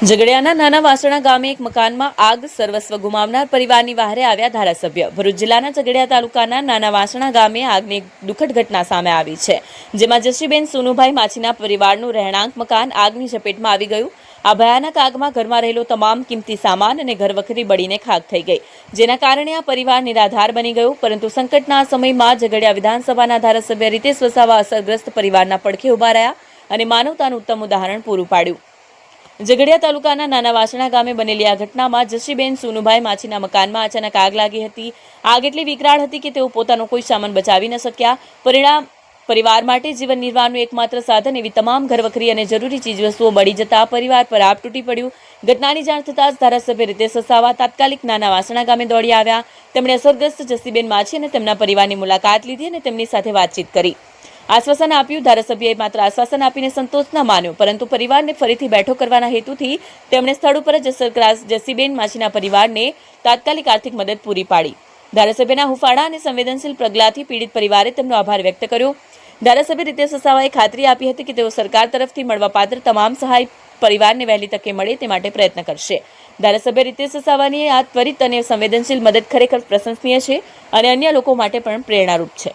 ઝઘડિયાના નાના વાસણા ગામે એક મકાનમાં આગ સર્વસ્વ ગુમાવનાર પરિવારની વહારે આવ્યા ધારાસભ્ય. ભરૂચ જિલ્લાના ઝઘડિયા તાલુકાના નાના વાસણા ગામે આગની દુઃખદ ઘટના સામે આવી છે, જેમાં જશીબેન સોનુભાઈ માછીના પરિવારનું રહેણાંક મકાન આગની ઝપેટમાં આવી ગયું. આ ભયાનક આગમાં ઘરમાં રહેલો તમામ કિંમતી સામાન અને ઘરવખરી બળીને ખાક થઈ ગઈ. જેના કારણે આ પરિવાર નિરાધાર બની ગયો, પરંતુ સંકટના આ સમયમાં ઝઘડિયા વિધાનસભાના ધારાસભ્ય રીતેશ વસાવા અસરગ્રસ્ત પરિવારના પડખે ઊભા રહ્યા અને માનવતાનું ઉત્તમ ઉદાહરણ પૂરું પાડ્યું. ઝઘડિયા તાલુકાના નાના વાસણા ગામે બનેલી આ ઘટનામાં જશીબેન સુનુભાઈ માછીના મકાનમાં અચાનક આગ લાગી હતી. આગ એટલી વિકરાળ હતી કે તેઓ પોતાનો કોઈ સામાન બચાવી ન શક્યા. પરિણામ, પરિવાર માટે જીવન નિર્વાહનું એકમાત્ર સાધન એવી તમામ ઘરવખરી અને જરૂરી ચીજવસ્તુઓ બળી જતા પરિવાર પર આપ તૂટી પડ્યું. ઘટનાની જાણ થતાં જ ધારાસભ્ય રીતે સસાવા તાત્કાલિક નાના વાસણા ગામે દોડી આવ્યા. તેમણે અસરગ્રસ્ત જસીબેન માછી અને તેમના પરિવારની મુલાકાત લીધી અને તેમની સાથે વાતચીત કરી. આશ્વાસન આપ્યું, ધારાસભ્યએ માત્ર આશ્વાસન આપીને સંતોષ ન માન્યો, પરંતુ પરિવારને ફરીથી બેઠો કરવાના હેતુથી તેમણે સ્થળ ઉપર જ અસરગ્રસ્ત જસીબેન માછીના પરિવારને તાત્કાલિક આર્થિક મદદ પૂરી પાડી. ધારાસભ્યના હુફાળા અને સંવેદનશીલ પગલાથી પીડિત પરિવારે તેમનો આભાર વ્યક્ત કર્યો. ધારાસભ્ય રીતેશ વસાવાએ ખાતરી આપી હતી કે તેઓ સરકાર તરફથી મળવાપાત્ર તમામ સહાય પરિવારને વહેલી તકે મળે તે માટે પ્રયત્ન કરશે. ધારાસભ્ય રીતેશ વસાવાની આ ત્વરિત અને સંવેદનશીલ મદદ ખરેખર પ્રશંસનીય છે અને અન્ય લોકો માટે પણ પ્રેરણારૂપ છે.